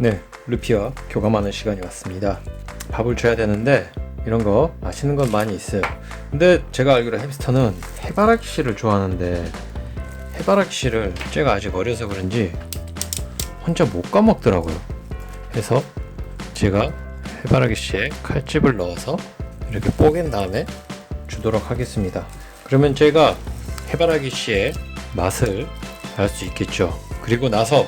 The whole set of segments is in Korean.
네, 루피와 교감하는 시간이 왔습니다. 밥을 줘야 되는데 이런 거 맛있는 건 많이 있어요. 근데 제가 알기로 햄스터는 해바라기 씨를 좋아하는데 해바라기 씨를 제가 아직 어려서 그런지 혼자 못 까먹더라고요. 그래서 제가 해바라기 씨에 칼집을 넣어서 이렇게 뽀갠 다음에 주도록 하겠습니다. 그러면 제가 해바라기 씨의 맛을 알 수 있겠죠. 그리고 나서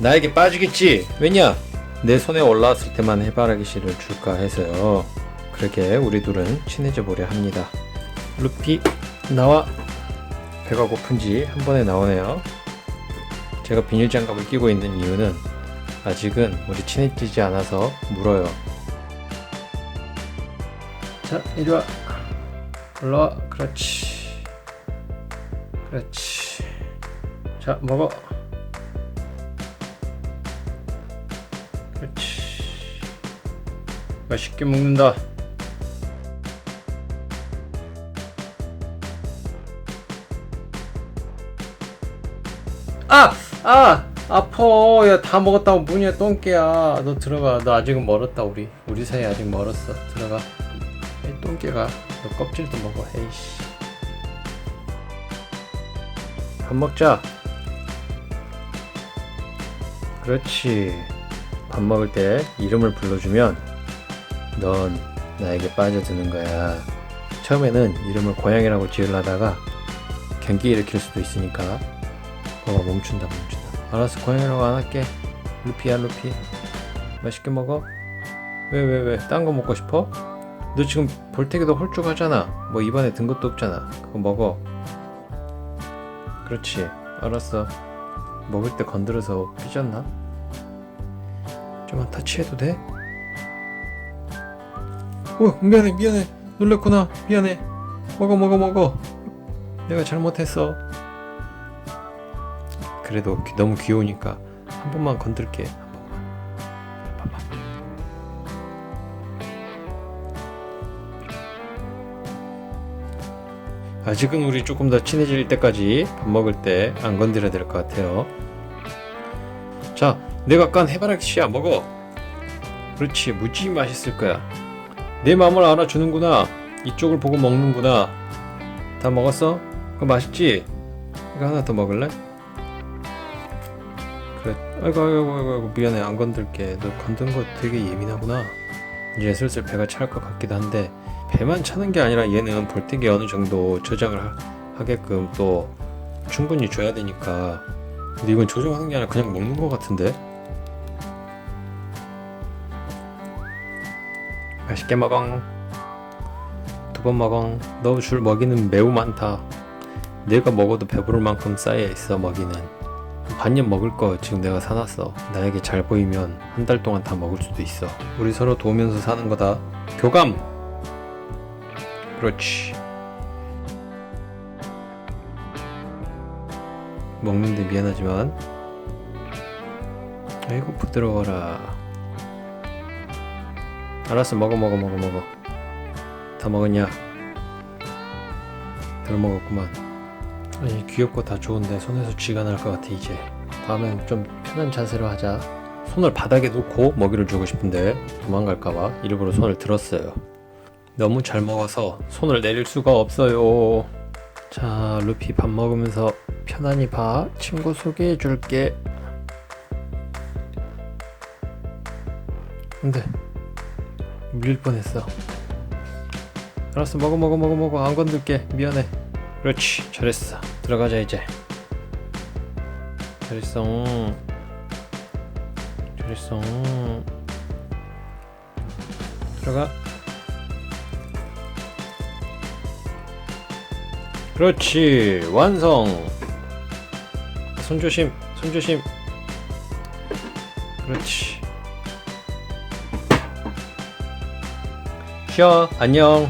나에게 빠지겠지. 왜냐? 내 손에 올라왔을 때만 해바라기 씨를 줄까 해서요. 그렇게 우리 둘은 친해져 보려 합니다. 루피 나와. 배가 고픈지 한 번에 나오네요. 제가 비닐 장갑을 끼고 있는 이유는 아직은 우리 친해지지 않아서 물어요. 자, 이리 와. 올라와. 그렇지. 그렇지. 자, 먹어. 그렇지. 맛있게 먹는다. 아! 아! 아파. 야, 다 먹었다고 문이야, 똥개야. 너 들어가. 너 아직은 멀었다, 우리. 우리 사이 아직 멀었어. 들어가. 이 똥개가. 너 껍질도 먹어. 에이씨. 밥 먹자. 그렇지. 밥 먹을 때 이름을 불러주면 넌 나에게 빠져드는 거야. 처음에는 이름을 고양이라고 지으려다가 경기 일으킬 수도 있으니까 봐봐 멈춘다 멈춘다. 알았어 고양이라고 안 할게. 루피야 루피. 맛있게 먹어. 왜 왜 왜? 딴 거 먹고 싶어? 너 지금 볼태기도 홀쭉하잖아. 뭐 입안에 든 것도 없잖아. 그거 먹어. 그렇지. 알았어. 먹을 때 건드려서 삐졌나? 좀만 터치해도 돼? 어 미안해 미안해. 놀랬구나. 미안해. 먹어 먹어 먹어. 내가 잘못했어. 그래도 귀- 너무 귀여우니까 한 번만 건들게 한 번만. 한 번만 아직은 우리 조금 더 친해질 때까지 밥 먹을 때 안 건드려야 될 것 같아요. 자 내가 깐 해바라기 씨야 먹어? 그렇지 무지 맛있을 거야. 내 마음을 알아주는구나. 이쪽을 보고 먹는구나. 다 먹었어? 그거 맛있지? 이거 하나 더 먹을래? 그래. 아이고 아이고 아이고, 아이고 미안해. 안 건들게. 너 건든 거 되게 예민하구나. 이제 슬슬 배가 찰 것 같기도 한데 배만 차는 게 아니라 얘는 볼때기 어느 정도 저장을 하, 하게끔 또 충분히 줘야 되니까. 근데 이건 조정하는 게 아니라 그냥 먹는 것 같은데 맛있게 먹엉 두번 먹엉 너 줄 먹이는 매우 많다. 내가 먹어도 배부를 만큼 쌓여 있어 먹이는. 반년 먹을 거 지금 내가 사놨어. 나에게 잘 보이면 한 달 동안 다 먹을 수도 있어. 우리 서로 도우면서 사는 거다. 교감! 그렇지. 먹는데 미안하지만 아이고 부드러워라 알았어 먹어 먹어 먹어 먹어. 다 먹었냐? 덜 먹었구만. 아니 귀엽고 다 좋은데 손에서 쥐가 날 것 같아 이제. 다음엔 좀 편한 자세로 하자. 손을 바닥에 놓고 먹이를 주고 싶은데 도망갈까봐 일부러 손을 들었어요. 너무 잘 먹어서 손을 내릴 수가 없어요. 자 루피 밥 먹으면서 편안히 봐. 친구 소개해 줄게. 안돼 밀릴 뻔했어. 알았어 먹어 먹어 먹어 먹어 안 건들게 미안해. 그렇지 잘했어 들어가자 이제. 잘했어. 잘했어. 들어가. 그렇지 완성. 손 조심 손 조심. 그렇지. 안녕.